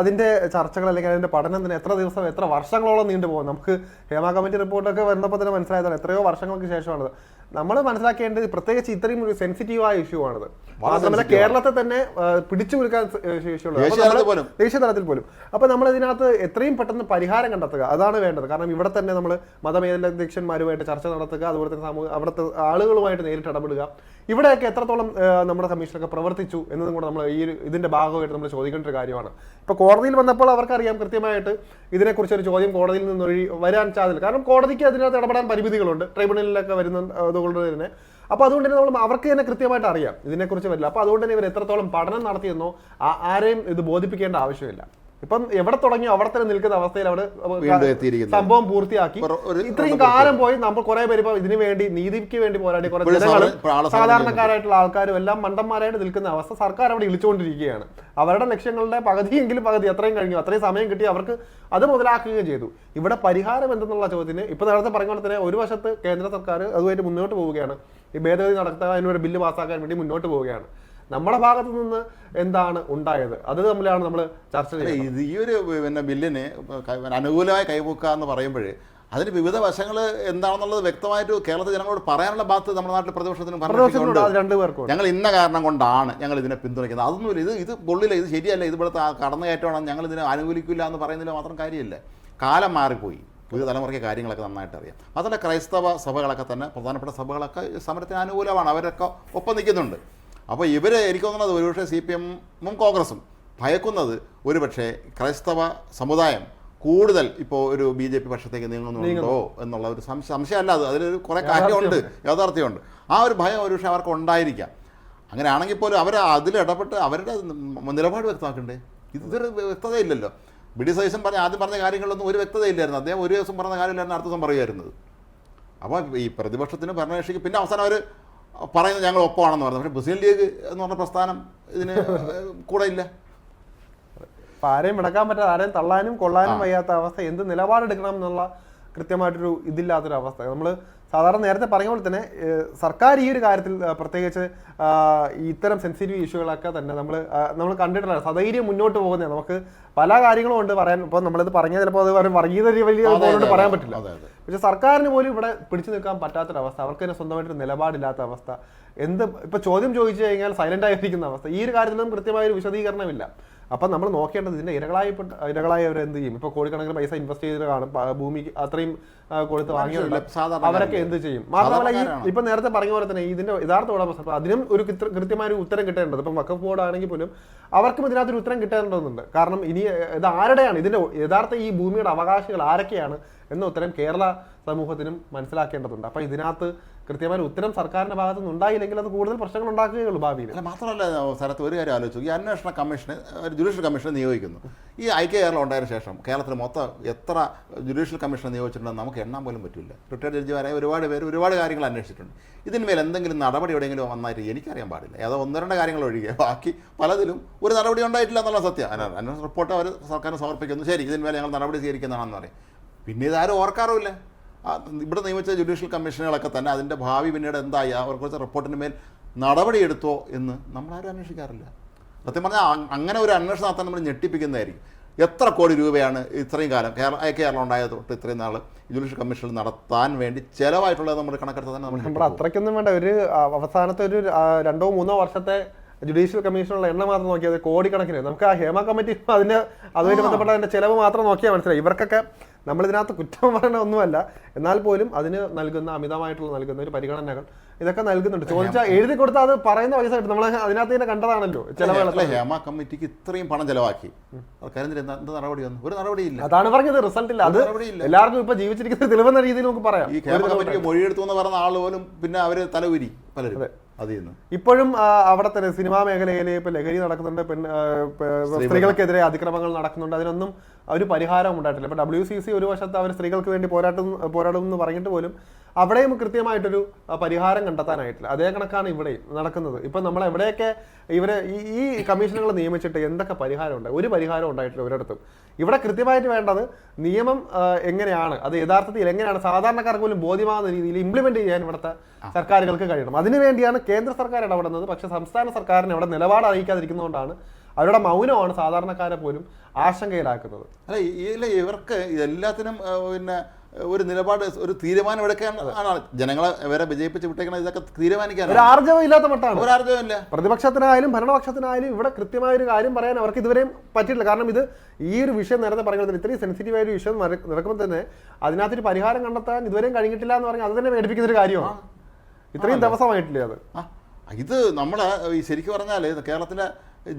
അതിന്റെ ചർച്ചകൾ അല്ലെങ്കിൽ അതിന്റെ പഠനം തന്നെ എത്ര ദിവസം എത്ര വർഷങ്ങളോളം നീണ്ടുപോകും. നമുക്ക് ഹേമ കമ്മിറ്റി റിപ്പോർട്ടൊക്കെ വന്നപ്പോൾ തന്നെ മനസ്സിലായതാണ് എത്രയോ വർഷങ്ങൾക്ക് ശേഷമാണത്. നമ്മൾ മനസ്സിലാക്കേണ്ടത് പ്രത്യേകിച്ച് ഇത്രയും ഒരു സെൻസിറ്റീവ് ആയ ഇഷ്യൂ ആണത് മാത്രമല്ല കേരളത്തെ തന്നെ പിടിച്ചു കൊടുക്കാൻ ശേഷിയുള്ളത് ദേശീയ തലത്തിൽ പോലും. അപ്പൊ നമ്മൾ ഇതിനകത്ത് എത്രയും പെട്ടെന്ന് പരിഹാരം കണ്ടെത്തുക. അതാണ് വേണ്ടത്. കാരണം ഇവിടെ തന്നെ നമ്മൾ മതമേലധ്യക്ഷന്മാരുമായിട്ട് ചർച്ച നടത്തുക അതുപോലെ തന്നെ സമൂഹ അവിടുത്തെ ആളുകളുമായിട്ട് നേരിട്ട് ഇടപെടുക. ഇവിടെയൊക്കെ എത്രത്തോളം നമ്മുടെ കമ്മീഷനൊക്കെ പ്രവർത്തിച്ചു എന്നതും കൂടെ നമ്മൾ ഈ ഒരു ഇതിന്റെ ഭാഗമായിട്ട് നമ്മൾ ചോദിക്കേണ്ട ഒരു കാര്യമാണ്. ഇപ്പൊ കോടതിയിൽ വന്നപ്പോൾ അവർക്കറിയാം കൃത്യമായിട്ട് ഇതിനെക്കുറിച്ച് ഒരു ചോദ്യം കോടതിയിൽ നിന്ന് വരാൻ സാധ്യത കാരണം കോടതിക്ക് അതിനകത്ത് ഇടപെടാൻ പരിമിതികളുണ്ട്. ട്രൈബ്യൂണലിലൊക്കെ വരുന്ന അതുകൊണ്ട് തന്നെ അപ്പോൾ അതുകൊണ്ട് തന്നെ നമ്മൾ അവർക്ക് തന്നെ കൃത്യമായിട്ട് അറിയാം ഇതിനെക്കുറിച്ച് വരില്ല. അപ്പോൾ അതുകൊണ്ട് തന്നെ ഇവർ എത്രത്തോളം പഠനം നടത്തിയെന്നോ ആരെയും ഇത് ബോധിപ്പിക്കേണ്ട ആവശ്യമില്ല. ഇപ്പം എവിടെ തുടങ്ങി അവിടെ തന്നെ നിൽക്കുന്ന അവസ്ഥയിൽ അവിടെ സംഭവം പൂർത്തിയാക്കി. ഒരു- ഒരു- ഇത്രയും കാലം പോയി നമ്മൾ കുറെ പേര് ഇപ്പൊ ഇതിനു വേണ്ടി നീതിക്ക് വേണ്ടി പോരാടി കുറെ ജനങ്ങളും സാധാരണക്കാരായിട്ടുള്ള ആൾക്കാരും എല്ലാം മണ്ടന്മാരായിട്ട് നിൽക്കുന്ന അവസ്ഥ സർക്കാർ അവിടെ ഇളിച്ചുകൊണ്ടിരിക്കുകയാണ്. അവരുടെ ലക്ഷ്യങ്ങളുടെ പകുതിയെങ്കിലും പകുതി എത്രയും കഴിഞ്ഞു. അത്രയും സമയം കിട്ടി അവർക്ക് അത് മുതലാക്കുകയും ചെയ്തു. ഇവിടെ പരിഹാരം എന്തെന്നുള്ള ചോദ്യത്തിന് ഇപ്പൊ നേരത്തെ പറഞ്ഞ പോലെ തന്നെ ഒരു വശത്ത് കേന്ദ്ര സർക്കാർ അതുമായിട്ട് മുന്നോട്ട് പോവുകയാണ്. ഈ ഭേദഗതി നടത്താൻ അതിനൊരു ബില്ല് പാസ്സാക്കാൻ വേണ്ടി മുന്നോട്ട് പോവുകയാണ്. നമ്മുടെ ഭാഗത്ത് നിന്ന് എന്താണ് ഉണ്ടായത്? അത് തമ്മിലാണ് നമ്മൾ ചർച്ച ചെയ്യുന്നത് ഇത് ഈ ഒരു പിന്നെ ബില്ലിന് അനുകൂലമായി കൈപോക്കുക എന്ന് പറയുമ്പോൾ അതിന് വിവിധ വശങ്ങൾ എന്താണെന്നുള്ളത് വ്യക്തമായിട്ട് കേരളത്തിലെ ജനങ്ങളോട് പറയാനുള്ള ബാധ്യത നമ്മുടെ നാട്ടിൽ പ്രതിപക്ഷത്തിനും പറഞ്ഞു ഭരണകക്ഷിക്കുണ്ട് അത് രണ്ടുപേർക്കും ഞങ്ങൾ ഇന്ന കാരണം കൊണ്ടാണ് ഞങ്ങൾ ഇതിനെ പിന്തുണയ്ക്കുന്നത്. അതൊന്നുമില്ല. ഇത് ഇത് കൊള്ളില്ല ഇത് ശരിയല്ല. ഇത് ഇവിടുത്തെ കടന്നുകയറ്റമാണ് ഞങ്ങൾ ഇതിനെ അനുകൂലിക്കില്ല എന്ന് പറയുന്നതിൽ മാത്രം കാര്യമില്ല. കാലം മാറിപ്പോയി. പുതിയ തലമുറയ്ക്ക് കാര്യങ്ങളൊക്കെ നന്നായിട്ട് അറിയാം. അതുപോലെ ക്രൈസ്തവ സഭകളൊക്കെ തന്നെ പ്രധാനപ്പെട്ട സഭകളൊക്കെ സമരത്തിന് അനുകൂലമാണ്. അവരൊക്കെ ഒപ്പം നിൽക്കുന്നുണ്ട്. അപ്പോൾ ഇവർ എനിക്ക് തോന്നുന്നത് ഒരുപക്ഷെ സി പി എമ്മും കോൺഗ്രസും ഭയക്കുന്നത് ഒരുപക്ഷെ ക്രൈസ്തവ സമുദായം കൂടുതൽ ഇപ്പോൾ ഒരു ബി ജെ പി പക്ഷത്തേക്ക് നീങ്ങുന്നുണ്ടോ എന്നുള്ള ഒരു സംശയം സംശയമല്ല അത്. അതിലൊരു കുറേ കാര്യമുണ്ട്. യാഥാർത്ഥ്യമുണ്ട്. ആ ഒരു ഭയം ഒരുപക്ഷെ അവർക്ക് ഉണ്ടായിരിക്കാം. അങ്ങനെയാണെങ്കിൽ പോലും അവർ അതിൽ ഇടപെട്ട് അവരുടെ നിലപാട് വ്യക്തമാക്കണ്ടേ? ഇതൊരു വ്യക്തതയില്ലല്ലോ. ബി ഡി സതീശൻ പറഞ്ഞ ആദ്യം പറഞ്ഞ കാര്യങ്ങളൊന്നും ഒരു വ്യക്തതയില്ലായിരുന്നു. അദ്ദേഹം ഒരു ദിവസം പറഞ്ഞ കാര്യമില്ലായിരുന്നു അടുത്ത ദിവസം പറയുമായിരുന്നത് അപ്പോൾ ഈ പ്രതിപക്ഷത്തിന് ഭരണകക്ഷിക്ക് പിന്നെ അവസാനം അവർ പറയുന്നത് ഞങ്ങൾ ഒപ്പമാണെന്ന് പറഞ്ഞു. പക്ഷേ മുസ്ലിം ലീഗ് എന്ന് പറഞ്ഞ പ്രസ്ഥാനം ഇതിന് കൂടെ ഇല്ല. ആരെയും വിടക്കാൻ പറ്റാതെ ആരെയും തള്ളാനും കൊള്ളാനും വയ്യാത്ത അവസ്ഥ. എന്ത് നിലപാടെടുക്കണം എന്നുള്ള കൃത്യമായിട്ടൊരു ഇതില്ലാത്തൊരു അവസ്ഥ നമ്മൾ സാധാരണ നേരത്തെ പറഞ്ഞ പോലെ തന്നെ സർക്കാർ ഈ ഒരു കാര്യത്തിൽ പ്രത്യേകിച്ച് ഇത്തരം സെൻസിറ്റീവ് ഇഷ്യൂകളൊക്കെ തന്നെ നമ്മൾ നമ്മൾ കണ്ടിട്ടുള്ള സധൈര്യം മുന്നോട്ട് പോകുന്നത് നമുക്ക് പല കാര്യങ്ങളും ഉണ്ട് പറയാൻ. ഇപ്പോൾ നമ്മളിത് പറഞ്ഞാൽ ചിലപ്പോൾ അത് വർഗീയത വലിയ പറയാൻ പറ്റില്ല. പക്ഷെ സർക്കാരിന് പോലും ഇവിടെ പിടിച്ചു നിൽക്കാൻ പറ്റാത്തൊരവസ്ഥ അവർക്ക് തന്നെ സ്വന്തമായിട്ട് നിലപാടില്ലാത്ത അവസ്ഥ. എന്ത് ഇപ്പൊ ചോദ്യം ചോദിച്ചു കഴിഞ്ഞാൽ സൈലന്റ് ആയിരിക്കുന്ന അവസ്ഥ. ഈ ഒരു കാര്യത്തിലും കൃത്യമായ ഒരു വിശദീകരണമില്ല. അപ്പൊ നമ്മൾ നോക്കേണ്ടത് ഇതിന്റെ ഇരകളായ ഇരകളായവർ എന്ത് ചെയ്യും? ഇപ്പോൾ കോടിക്കണക്കിന് പൈസ ഇൻവെസ്റ്റ് ചെയ്ത് കാണും. ഭൂമി അത്രയും കൊടുത്ത് വാങ്ങിയുണ്ട്? അവരൊക്കെ എന്ത് ചെയ്യും? മാത്രമല്ല ഈ ഇപ്പം നേരത്തെ പറഞ്ഞ പോലെ തന്നെ ഇതിന്റെ യഥാർത്ഥ ഉടമസ്ഥ അതിനും ഒരു കൃത്യ- കൃത്യമായ ഒരു ഉത്തരം കിട്ടേണ്ടത്. ഇപ്പം വക്കഫ് ബോർഡ് ആണെങ്കിൽ പോലും അവർക്കും ഇതിനകത്തൊരു ഉത്തരം കിട്ടേണ്ടതുണ്ട്. കാരണം ഇനി ഇത് ആരുടെയാണ്? ഇതിന്റെ യഥാർത്ഥ ഈ ഭൂമിയുടെ അവകാശികൾ ആരൊക്കെയാണ് എന്ന ഉത്തരം കേരള സമൂഹത്തിനും മനസ്സിലാക്കേണ്ടതുണ്ട്. അപ്പൊ ഇതിനകത്ത് കൃത്യമായ ഉത്തരം സർക്കാരിന്റെ ഭാഗത്തു നിന്ന് ഉണ്ടായില്ലെങ്കിൽ അത് കൂടുതൽ പ്രശ്നങ്ങൾ ഉണ്ടാക്കുകയുള്ളൂ ഭാവിയിൽ. അല്ല മാത്രമല്ല സ്ഥലത്ത് ഒരു കാര്യം ആലോചിച്ചു ഈ അന്വേഷണ കമ്മീഷന് ഒരു ജുഡീഷ്യൽ കമ്മീഷനെ നിയോഗിക്കുന്നു. ഈ ഐക്യ കേരളം ഉണ്ടായതിനു ശേഷം കേരളത്തിൽ മൊത്തം എത്ര ജുഡീഷ്യൽ കമ്മീഷനെ നിയോഗിച്ചിട്ടുണ്ടെന്ന് നമുക്ക് എണ്ണാൻ പോലും പറ്റില്ല. റിട്ടയർഡ് ജഡ്ജിമാരായ ഒരുപാട് പേര് ഒരുപാട് കാര്യങ്ങൾ അന്വേഷിച്ചിട്ടുണ്ട്. ഇതിന്മേൽ എന്തെങ്കിലും നടപടി എവിടെയെങ്കിലും വന്നായിട്ട് എനിക്കറിയാൻ പാടില്ല. ഏതോ ഒന്ന് രണ്ട് കാര്യങ്ങൾ ഒഴികെ. ബാക്കി പലതിലും ഒരു നടപടി ഉണ്ടായിട്ടില്ല എന്നുള്ള സത്യം. അന്വേ- അന്വേഷണ റിപ്പോർട്ട് അവർ സർക്കാരിന് സമർപ്പിക്കുന്നു. ശരി ഇതിന്മേൽ ഞങ്ങൾ നടപടി സ്വീകരിക്കുന്നതാണെന്ന് പറയും. പിന്നെ ഇതാരും ഓർക്കാറുമില്ല. ഇവിടെ നിയമിച്ച ജുഡീഷ്യൽ കമ്മീഷനുകളൊക്കെ തന്നെ അതിന്റെ ഭാവി പിന്നീട് എന്തായി? അവർക്ക് റിപ്പോർട്ടിന് മേൽ നടപടിയെടുത്തോ എന്ന് നമ്മളാരും അന്വേഷിക്കാറില്ല. സത്യം പറഞ്ഞാൽ അങ്ങനെ ഒരു അന്വേഷണം നടത്താൻ നമ്മൾ ഞെട്ടിപ്പിക്കുന്നതായിരിക്കും. എത്ര കോടി രൂപയാണ് ഇത്രയും കാലം കേരള കേരളം ഉണ്ടായത് തൊട്ട് ഇത്രയും നാൾ ജുഡീഷ്യൽ കമ്മീഷനിൽ നടത്താൻ വേണ്ടി ചിലവായിട്ടുള്ളത് നമ്മൾ കണക്കെടുത്താൽ തന്നെ നമ്മൾ. അത്രയ്ക്കൊന്നും വേണ്ട. ഒരു അവസാനത്തെ ഒരു രണ്ടോ മൂന്നോ വർഷത്തെ ജുഡീഷ്യൽ കമ്മീഷനുള്ള എണ്ണം മാത്രം നോക്കിയാൽ കോടിക്കണക്കിന്. നമുക്ക് ആ ഹേമ കമ്മിറ്റി അതിന് അതുമായിട്ട് ബന്ധപ്പെട്ട അതിന്റെ ചിലവ് മാത്രം നോക്കിയാൽ മനസ്സിലായി. ഇവർക്കൊക്കെ നമ്മൾ ഇതിനകത്ത് കുറ്റം പറയണ ഒന്നുമല്ല എന്നാൽ പോലും അതിന് നൽകുന്ന അമിതമായിട്ടുള്ള നൽകുന്ന ഒരു പരിഗണനകൾ ഇതൊക്കെ നൽകുന്നുണ്ട്. ചോദിച്ചാൽ എഴുതി കൊടുത്താൽ അത് പറയുന്ന പൈസ കിട്ടും. നമ്മൾ അതിനകത്ത് തന്നെ കണ്ടതാണല്ലോ അല്ല, ഹേമ കമ്മിറ്റിക്ക് ഇത്രയും പണം ചെലവാക്കി. എന്ത് നടപടി വന്നു? ഒരു നടപടിയില്ല അതാണ് പറഞ്ഞത്. റിസൾട്ട് ഇല്ല. അത് എല്ലാവർക്കും ഇപ്പൊ ജീവിച്ചിരിക്കുന്ന തെളിവെന്ന രീതിയിൽ നമുക്ക് പറയാം. ഈ ഹേമ കമ്മിറ്റിക്ക് മൊഴിയെടുത്തു എന്ന് പറഞ്ഞ ആൾ പോലും പിന്നെ അവർ തലവുരി പലരും. അതിൽ നിന്ന്. ഇപ്പോഴും അവിടെ തന്നെ സിനിമാ മേഖലയിൽ ഇപ്പൊ ലഹരി നടക്കുന്നുണ്ട് പെൺ സ്ത്രീകൾക്കെതിരെ അതിക്രമങ്ങൾ നടക്കുന്നുണ്ട്. അതിനൊന്നും ഒരു പരിഹാരം ഉണ്ടായിട്ടില്ല. ഇപ്പൊ ഡബ്ല്യു സി സി ഒരു വശത്ത് അവർ സ്ത്രീകൾക്ക് വേണ്ടി പോരാട്ടം പോരാടും എന്ന് പറഞ്ഞിട്ട് പോലും അവിടെയും കൃത്യമായിട്ടൊരു പരിഹാരം കണ്ടെത്താനായിട്ടില്ല. അതേ കണക്കാണ് ഇവിടെ നടക്കുന്നത്. ഇപ്പൊ നമ്മൾ എവിടെയൊക്കെ ഇവരെ ഈ ഈ കമ്മീഷനുകൾ നിയമിച്ചിട്ട് എന്തൊക്കെ പരിഹാരം ഉണ്ട് ഒരു പരിഹാരം ഉണ്ടായിട്ടില്ല ഒരിടത്തും. ഇവിടെ കൃത്യമായിട്ട് വേണ്ടത് നിയമം എങ്ങനെയാണ്? അത് യഥാർത്ഥത്തിൽ എങ്ങനെയാണ്? സാധാരണക്കാർക്ക് പോലും ബോധ്യമാകുന്ന രീതിയിൽ ഇംപ്ലിമെന്റ് ചെയ്യാൻ ഇവിടുത്തെ സർക്കാരുകൾക്ക് കഴിയണം. അതിനുവേണ്ടിയാണ് കേന്ദ്ര സർക്കാർ ഇടപെടുന്നത്. പക്ഷേ സംസ്ഥാന സർക്കാരിന് അവിടെ നിലപാട് അറിയിക്കാതിരിക്കുന്നതുകൊണ്ടാണ് അവരുടെ മൗനമാണ് സാധാരണക്കാരെ പോലും ആശങ്കയിലാക്കുന്നത്. അല്ല ഇവർക്ക് എല്ലാത്തിനും പിന്നെ ഒരു നിലപാട് ഒരു തീരുമാനം എടുക്കാൻ ആണ് ജനങ്ങളെ വരെ വിജയിപ്പിച്ച് വിട്ടേക്കണം ഇതൊക്കെ ഒരു തീരുമാനിക്കാനാണ്. ആർജവം ഇല്ലാത്ത മട്ടാണ്. ഒരാർജവുമില്ല പ്രതിപക്ഷത്തിനായാലും ഭരണപക്ഷത്തിനായാലും ഇവിടെ കൃത്യമായ ഒരു കാര്യം പറയാൻ അവർക്ക് ഇതുവരെയും പറ്റിയിട്ടില്ല. കാരണം ഇത് ഈ ഒരു വിഷയം നേരത്തെ പറയുന്നത് ഇത്രയും സെൻസിറ്റീവ് ആയ ഒരു വിഷയം നട- നടക്കുമ്പോൾ തന്നെ അതിനകത്തൊരു പരിഹാരം കണ്ടെത്താൻ ഇതുവരെയും കഴിഞ്ഞിട്ടില്ല എന്ന് പറഞ്ഞാൽ അത് തന്നെ പേടിപ്പിക്കുന്ന ഒരു കാര്യമാണ്. ഇത്രയും ദിവസമായിട്ടില്ലേ അത്? ഇത് നമ്മൾ ശരിക്കും പറഞ്ഞാൽ കേരളത്തിലെ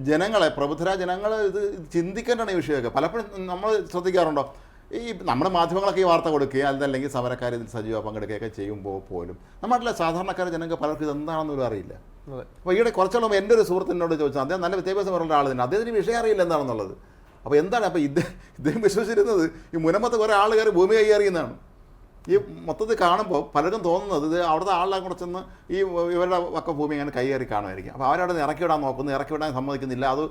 ജനങ്ങളെ പ്രബുദ്ധരായ ജനങ്ങളെ ഇത് ചിന്തിക്കേണ്ടതാണ് ഈ വിഷയമൊക്കെ. പലപ്പോഴും നമ്മൾ ശ്രദ്ധിക്കാറുണ്ടോ? ഈ നമ്മുടെ മാധ്യമങ്ങളൊക്കെ ഈ വാർത്ത കൊടുക്കുകയും അതല്ലെങ്കിൽ സമരക്കാർ ഇതിൽ സജീവ പങ്കെടുക്കുകയൊക്കെ ചെയ്യുമ്പോൾ പോലും നമ്മുടെ സാധാരണക്കാർ ജനങ്ങൾക്ക് പലർക്കും ഇതെന്താണെന്നൊരു പോലും അറിയില്ല. അപ്പോൾ ഈയിടെ കുറച്ചുള്ള എന്റെ ഒരു സുഹൃത്തിനോട് ചോദിച്ചാൽ അദ്ദേഹം നല്ല വിദ്യാഭ്യാസം പറഞ്ഞ ആൾ തന്നെ അദ്ദേഹത്തിന് വിഷയം അറിയില്ല എന്താണെന്നുള്ളത്. അപ്പോൾ എന്താണ്? അപ്പോൾ ഇദ്ദേഹം ഇദ്ദേഹം വിശ്വസിച്ചിരുന്നത് ഈ മുനമ്പത്ത് കുറേ ആൾ കയറി ഭൂമി കൈയേറിയെന്നാണ് ഈ മൊത്തത്തിൽ കാണുമ്പോൾ പലരും തോന്നുന്നത് ഇത് അവിടുത്തെ ആളെ കൂടെ ചെന്ന് ഈ ഇവരുടെ വക്ക ഭൂമി അങ്ങനെ കൈയേറി കാണുമായിരിക്കും. അപ്പോൾ അവരവിടെ നിന്ന് ഇറക്കി വിടാൻ നോക്കുന്നു ഇറക്കി വിടാൻ സമ്മതിക്കുന്നില്ല. അത്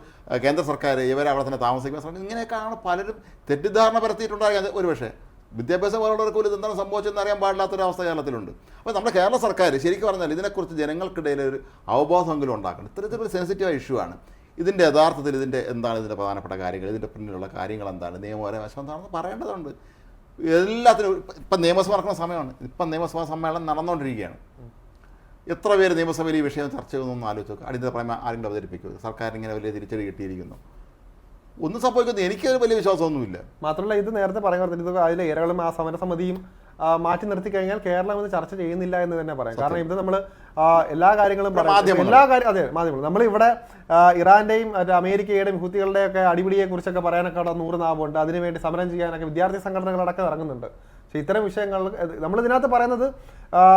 കേന്ദ്ര സർക്കാർ ഇവരെ തന്നെ താമസിക്കുന്ന സർക്കാർ ഇങ്ങനെയൊക്കെയാണ് പലരും തെറ്റിദ്ധാരണ പരത്തിയിട്ടുണ്ടായത് ഒരു പക്ഷേ വിദ്യാഭ്യാസം പോലുള്ളവർക്ക് പോലും ഇതെന്താണ് സംഭവിച്ചതെന്ന് അറിയാൻ പാടില്ലാത്തൊരവസ്ഥ കേരളത്തിലുണ്ട്. അപ്പോൾ നമ്മുടെ കേരള സർക്കാർ ശരിക്കും പറഞ്ഞാൽ ഇതിനെക്കുറിച്ച് ജനങ്ങൾക്കിടയിൽ ഒരു അവബോധമെങ്കിലും ഉണ്ടാക്കണം. ഇത്തരത്തിലൊരു സെൻസിറ്റീവ് ഇഷ്യൂ ആണ്. ഇതിന്റെ യഥാർത്ഥത്തിൽ ഇതിന്റെ എന്താണ് ഇതിന്റെ പ്രധാനപ്പെട്ട കാര്യങ്ങൾ ഇതിന്റെ പിന്നിലുള്ള കാര്യങ്ങൾ എന്താണ് നിയമപരമായ വശം എന്താണെന്ന് പറയേണ്ടതുണ്ട്. എല്ലാത്തിനും ഇപ്പം നിയമസഭ നടക്കുന്ന സമയമാണ്. ഇപ്പം നിയമസഭാ സമ്മേളനം നടന്നുകൊണ്ടിരിക്കുകയാണ് എത്ര പേര് നിയമസഭയിൽ ഈ വിഷയം ചർച്ച ചെയ്യുമെന്നൊന്ന് ആലോചിച്ച് നോക്കുക അടിയന്തര പ്രമേയം ആരെങ്കിലും അവതരിപ്പിക്കുക സർക്കാരിന് ഇങ്ങനെ വലിയ തിരിച്ചടി കിട്ടിയിരിക്കുന്നു. ഒന്നും സംഭവിക്കുന്നത് എനിക്ക് വലിയ വിശ്വാസമൊന്നുമില്ല. മാത്രമല്ല ഇത് നേരത്തെ പറയാൻ ഇത് അതിലെ ഇരകളും ആ സമരസമിതിയും മാറ്റി നിർത്തി കഴിഞ്ഞാൽ കേരളം ഇന്ന് ചർച്ച ചെയ്യുന്നില്ല എന്ന് തന്നെ പറയാം. കാരണം ഇത് നമ്മൾ എല്ലാ കാര്യങ്ങളും പറയും. എല്ലാ കാര്യം അതെ മാധ്യമങ്ങൾ. നമ്മൾ ഇവിടെ ഇറാന്റെയും മറ്റേ അമേരിക്കയുടെയും ഹുത്തികളുടെ ഒക്കെ അടിപിടിയെ കുറിച്ചൊക്കെ പറയാനൊക്കെ അവിടെ നൂറ് നാവുണ്ട്. അതിനുവേണ്ടി സമരം ചെയ്യാനൊക്കെ വിദ്യാർത്ഥി സംഘടനകൾ അടക്കം ഇറങ്ങുന്നുണ്ട്. പക്ഷെ ഇത്തരം വിഷയങ്ങൾ നമ്മൾ ഇതിനകത്ത് പറയുന്നത്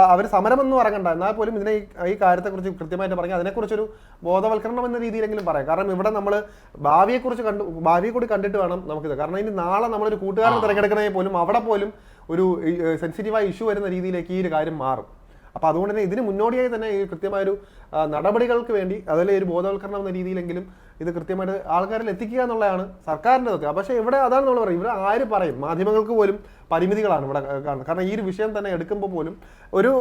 അവർ സമരമൊന്നും ഇറങ്ങണ്ട എന്നാൽ പോലും ഇതിനെ ഈ- ഈ കാര്യത്തെക്കുറിച്ച് കൃത്യമായിട്ട് പറഞ്ഞാൽ അതിനെക്കുറിച്ചൊരു ബോധവൽക്കരണം എന്ന രീതിയിലെങ്കിലും പറയാം. കാരണം ഇവിടെ നമ്മൾ ഭാവിയെക്കുറിച്ച് കണ്ടു ഭാവിയെ കൂടി കണ്ടിട്ട് വേണം നമുക്കിത്. കാരണം ഇനി നാളെ നമ്മളൊരു കൂട്ടുകാരനെ തിരഞ്ഞെടുക്കണമെങ്കിൽ പോലും അവിടെ പോലും ഒരു സെൻസിറ്റീവായ ഇഷ്യൂ വരുന്ന രീതിയിലേക്ക് ഈ ഒരു കാര്യം മാറും. അപ്പോൾ അതുകൊണ്ട് തന്നെ ഇതിന് മുന്നോടിയായി തന്നെ ഈ കൃത്യമായൊരു നടപടികൾക്ക് വേണ്ടി അതിലെ ഒരു ബോധവൽക്കരണം എന്ന രീതിയിലെങ്കിലും ഇത് കൃത്യമായിട്ട് ആൾക്കാരിൽ എത്തിക്കുക എന്നുള്ളതാണ് സർക്കാരിന്റെ ഇതൊക്കെ പക്ഷേ ഇവിടെ അതാണ് നമ്മൾ പറയും ഇവിടെ ആര് പറയും? മാധ്യമങ്ങൾക്ക് പോലും പരിമിതികളാണ് ഇവിടെ കാണുന്നത്. കാരണം ഈ ഒരു വിഷയം തന്നെ എടുക്കുമ്പോൾ പോലും ഒരു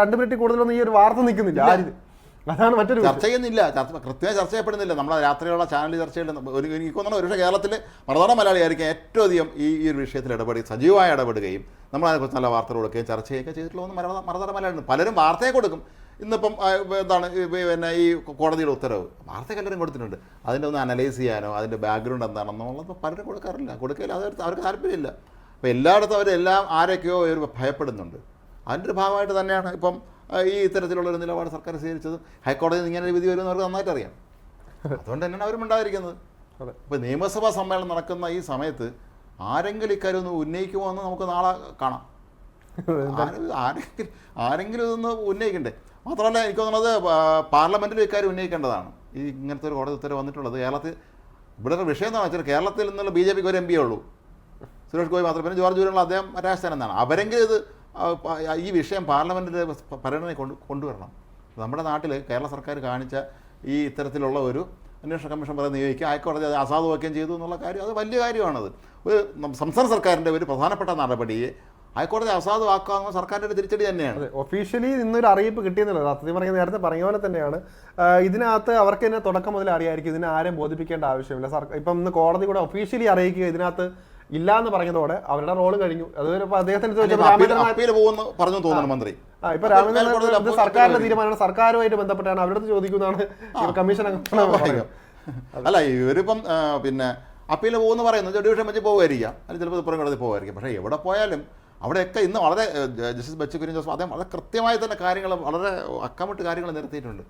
രണ്ട് മിനിറ്റ് കൂടുതലൊന്നും ഈ ഒരു വാർത്ത നിൽക്കുന്നില്ല. ആ രീതി. അതാണ് മറ്റൊരു. ചർച്ച ചെയ്യുന്നില്ല. ചർച്ച കൃത്യമായി ചർച്ച ചെയ്യപ്പെടുന്നില്ല. നമ്മളെ രാത്രിയുള്ള ചാനൽ ചർച്ച ചെയ്യുന്ന ഒരു എനിക്ക് തോന്നുന്നു ഒരുപക്ഷെ കേരളത്തിൽ മറന്നോട മലയാളിയായിരിക്കും ഏറ്റവും അധികം ഈ ഒരു വിഷയത്തിൽ ഇടപെടി സജീവമായി ഇടപെടുകയും നമ്മൾ അതിനെക്കുറിച്ച് നല്ല വാർത്തകൾ കൊടുക്കുകയും ചർച്ച ചെയ്യുകയൊക്കെ ചെയ്തിട്ടുള്ള മറുപടി മറന്നോട പലരും വാർത്തയെ കൊടുക്കും. ഇന്നിപ്പം എന്താണ് പിന്നെ ഈ കോടതിയുടെ ഉത്തരവ്. വാർത്തയ്ക്ക് എല്ലാവരും കൊടുത്തിട്ടുണ്ട്. അതിന്റെ ഒന്ന് അനലൈസ് ചെയ്യാനോ അതിന്റെ ബാക്ക്ഗ്രൗണ്ട് എന്താണെന്നുള്ളത് പലരും കൊടുക്കാറില്ല. കൊടുക്കില്ല അത് അവർക്ക് താല്പര്യമില്ല. അപ്പോൾ എല്ലായിടത്തും അവരെല്ലാം ആരൊക്കെയോ ഒരു ഭയപ്പെടുന്നുണ്ട്. അതിന്റെ ഒരു ഭാഗമായിട്ട് തന്നെയാണ് ഇപ്പം ഈ ഇത്തരത്തിലുള്ള ഒരു നിലപാട് സർക്കാർ സ്വീകരിച്ചത് ഹൈക്കോടതിയിൽ നിന്ന് ഇങ്ങനെ ഒരു വിധി വരുമെന്ന് അവർക്ക് നന്നായിട്ട് അറിയാം. അതുകൊണ്ട് തന്നെയാണ് അവരും ഉണ്ടായിരിക്കുന്നത്. ഇപ്പോൾ നിയമസഭാ സമ്മേളനം നടക്കുന്ന ഈ സമയത്ത് ആരെങ്കിലും ഇക്കാര്യം ഒന്ന് ഉന്നയിക്കുമോ എന്ന് നമുക്ക് നാളെ കാണാം. ആര് ആരെങ്കിലും ആരെങ്കിലും ഇതൊന്ന് ഉന്നയിക്കണ്ടേ? മാത്രമല്ല എനിക്ക് തോന്നുന്നത് പാർലമെന്റിൽ ഇക്കാര്യം ഉന്നയിക്കേണ്ടതാണ്. ഈ ഇങ്ങനത്തെ ഒരു കോടതി ഉത്തരവ് വന്നിട്ടുള്ളത്. കേരളത്തിൽ ഇവിടെ ഒരു വിഷയം എന്താണെന്ന് വെച്ചാൽ കേരളത്തിൽ നിന്നുള്ള ബി ജെ പിക്ക് ഒരു എം പിയേ ഉള്ളൂ. സുരേഷ് ഗോപി മാത്രം പിന്നെ ജോർജ് ജൂരങ്ങൾ അദ്ദേഹം രാജസ്ഥാൻ എന്നാണ് അവരെങ്കിലും ഇത് ഈ വിഷയം പാർലമെന്റിന്റെ പരിഗണന കൊണ്ട് കൊണ്ടുവരണം. നമ്മുടെ നാട്ടിൽ കേരള സർക്കാർ കാണിച്ച ഈ ഇത്തരത്തിലുള്ള ഒരു അന്വേഷണ കമ്മീഷൻ പറയുന്ന നിയോഗിക്കുക ഹൈക്കോടതി അത് അസാധുവാക്കുകയും ചെയ്തു എന്നുള്ള കാര്യം അത് വലിയ കാര്യമാണത്. ഒരു സംസ്ഥാന സർക്കാരിന്റെ ഒരു പ്രധാനപ്പെട്ട നടപടിയെ ഹൈക്കോടതി അസാധുവാക്കാവുന്ന സർക്കാരിന്റെ തിരിച്ചടി തന്നെയാണ്. ഒഫീഷ്യലി ഇന്നൊരു അറിയിപ്പ് കിട്ടിയെന്നുള്ളത് സത്യം പറഞ്ഞ നേരത്തെ പറഞ്ഞ പോലെ തന്നെയാണ്. ഇതിനകത്ത് അവർക്ക് തന്നെ തുടക്കം മുതൽ അറിയായിരിക്കും ഇതിനെ ആരും ബോധിപ്പിക്കേണ്ട ആവശ്യമില്ല. സർക്കാർ ഇപ്പം ഇന്ന് കോടതി കൂടെ ഒഫീഷ്യലി അറിയിക്കുക ഇതിനകത്ത് ഇല്ല എന്ന് പറഞ്ഞതോടെ അവരുടെ റോൾ കഴിഞ്ഞു. അത് ഇപ്പൊ അദ്ദേഹത്തിന് പറഞ്ഞു തോന്നുന്നു മന്ത്രി. ആ ഇപ്പൊ രാമചന്ദ്രൻ സർക്കാരിന്റെ തീരുമാനമാണ്. സർക്കാരുമായിട്ട് ബന്ധപ്പെട്ടാണ് അവരുടെ ചോദിക്കുന്നതാണ്. കമ്മീഷൻ. അല്ല ഇവരിപ്പം പിന്നെ അപ്പീൽ പോകുമെന്ന് പറയുന്നത് ഡിവിഷൻ വെച്ച് പോകുമായിരിക്കാം അല്ലെങ്കിൽ ചിലപ്പോൾ സുപ്രീം കോടതി പോകുമായിരിക്കും പക്ഷേ എവിടെ പോയാലും അവിടെയൊക്കെ ഇന്ന് വളരെ ജസ്റ്റിസ് ബച്ചു കുര്യൻ ജോസഫ് അദ്ദേഹം വളരെ കൃത്യമായി തന്നെ കാര്യങ്ങൾ വളരെ അക്കമിട്ട് കാര്യങ്ങൾ നിർത്തിയിട്ടുണ്ട്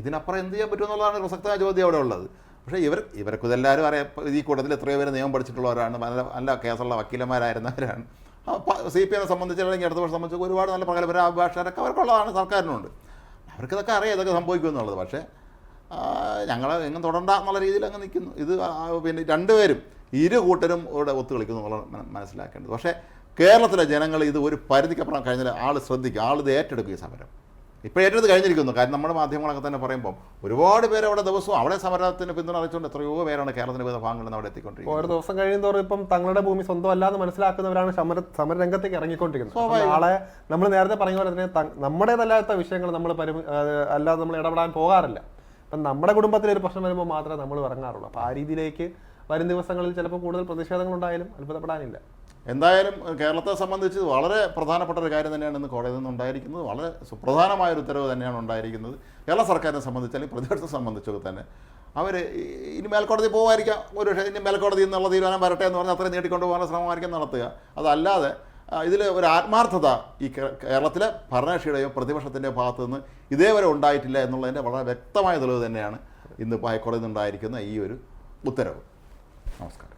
ഇതിനപ്പുറം എന്ത് ചെയ്യാൻ പറ്റുമെന്നുള്ളതാണ് പ്രസക്തമായ ചോദ്യം അവിടെ ഉള്ളത്. പക്ഷേ ഇവർ ഇവർക്ക് ഇതെല്ലാവരും അറിയാം. ഈ കൂട്ടത്തിൽ എത്രയോ പേര് നിയമം പഠിച്ചിട്ടുള്ളവരാണ്. നല്ല നല്ല കേസുള്ള വക്കീലന്മാരായിരുന്നവരാണ്. സി പി എമ്മിനെ സംബന്ധിച്ച് അടുത്ത വർഷം സംബന്ധിച്ച് ഒരുപാട് നല്ല പകലപര അഭിഭാഷകരൊക്കെ അവർക്കുള്ളതാണ് സർക്കാരിനുണ്ട്. അവർക്കിതൊക്കെ അറിയാം ഇതൊക്കെ സംഭവിക്കും എന്നുള്ളത്. പക്ഷേ ഞങ്ങൾ എങ്ങും തുടണ്ട എന്നുള്ള രീതിയിൽ അങ്ങ് നിൽക്കുന്നു ഇത് പിന്നെ രണ്ടുപേരും ഇരു കൂട്ടരും ഇവിടെ ഒത്തു കളിക്കുന്നു എന്നുള്ളത് മനസ്സിലാക്കേണ്ടത്. പക്ഷേ കേരളത്തിലെ ജനങ്ങൾ ഇത് ഒരു പരിധിക്കപ്പുറം കഴിഞ്ഞാൽ ആൾ ശ്രദ്ധിക്കും. ആൾ ഇത് ഏറ്റെടുക്കും ഈ സമരം. ഇപ്പോൾ ഏറ്റവും കഴിഞ്ഞിരിക്കുന്നു. കാര്യം നമ്മുടെ മാധ്യമങ്ങളൊക്കെ തന്നെ പറയുമ്പോൾ ഒരുപാട് പേര് അവിടെ ദിവസവും അവിടെ സമരത്തിന് പിന്തുണ അറിയിച്ചുകൊണ്ട് എത്രയോ പേരാണ് കേരളത്തിന്റെ വിവിധ ഭാഗങ്ങളിൽ നിന്ന് അവിടെ എത്തിക്കൊണ്ടിരിക്കുന്നത്. ഓരോ ദിവസം കഴിയുന്നതോറും ഇപ്പം തങ്ങളുടെ ഭൂമി സ്വന്തം അല്ലാന്ന് മനസ്സിലാക്കുന്നവരാണ് സമര സമരരംഗത്തേക്ക് ഇറങ്ങിക്കൊണ്ടിരിക്കുന്നത്. അപ്പോൾ നാളെ നമ്മൾ നേരത്തെ പറഞ്ഞ പോലെ തന്നെ നമ്മുടേതല്ലാത്ത വിഷയങ്ങൾ നമ്മൾ പരിമി അല്ലാതെ നമ്മൾ ഇടപെടാൻ പോകാറില്ല. അപ്പം നമ്മുടെ കുടുംബത്തിൽ ഒരു പ്രശ്നം വരുമ്പോൾ മാത്രമേ നമ്മൾ ഇറങ്ങാറുള്ളൂ. അപ്പോൾ ആ രീതിയിലേക്ക് വരും ദിവസങ്ങളിൽ ചിലപ്പോൾ കൂടുതൽ പ്രതിഷേധങ്ങൾ ഉണ്ടായാലും അത്ഭുതപ്പെടാനില്ല. എന്തായാലും കേരളത്തെ സംബന്ധിച്ച് വളരെ പ്രധാനപ്പെട്ട ഒരു കാര്യം തന്നെയാണ് ഇന്ന് കോടതിയിൽ നിന്ന് ഉണ്ടായിരിക്കുന്നത്. വളരെ സുപ്രധാനമായ ഒരു ഉത്തരവ് തന്നെയാണ് ഉണ്ടായിരിക്കുന്നത്. കേരള സർക്കാരിനെ സംബന്ധിച്ച് അല്ലെങ്കിൽ പ്രതിപക്ഷത്തെ സംബന്ധിച്ചൊക്കെ തന്നെ അവർ ഇനി മേൽക്കോടതി പോകുമായിരിക്കാം. ഒരു പക്ഷേ ഇനി മേൽക്കോടതി എന്നുള്ള തീരുമാനം വരട്ടെ എന്ന് പറഞ്ഞാൽ അത്രയും നേടിക്കൊണ്ട് പോകാനുള്ള ശ്രമമായിരിക്കും നടത്തുക. അതല്ലാതെ ഇതിൽ ഒരു ആത്മാർത്ഥത ഈ കേരളത്തിലെ ഭരണകക്ഷിയുടെയോ പ്രതിപക്ഷത്തിന്റെയോ ഭാഗത്തു നിന്ന് ഇതേവരെ ഉണ്ടായിട്ടില്ല എന്നുള്ളതിന്റെ വളരെ വ്യക്തമായ തെളിവ് തന്നെയാണ് ഇന്ന് ഹൈക്കോടതിയിൽ നിന്നുണ്ടായിരിക്കുന്ന ഈ ഒരു ഉത്തരവ്. നമസ്കാരം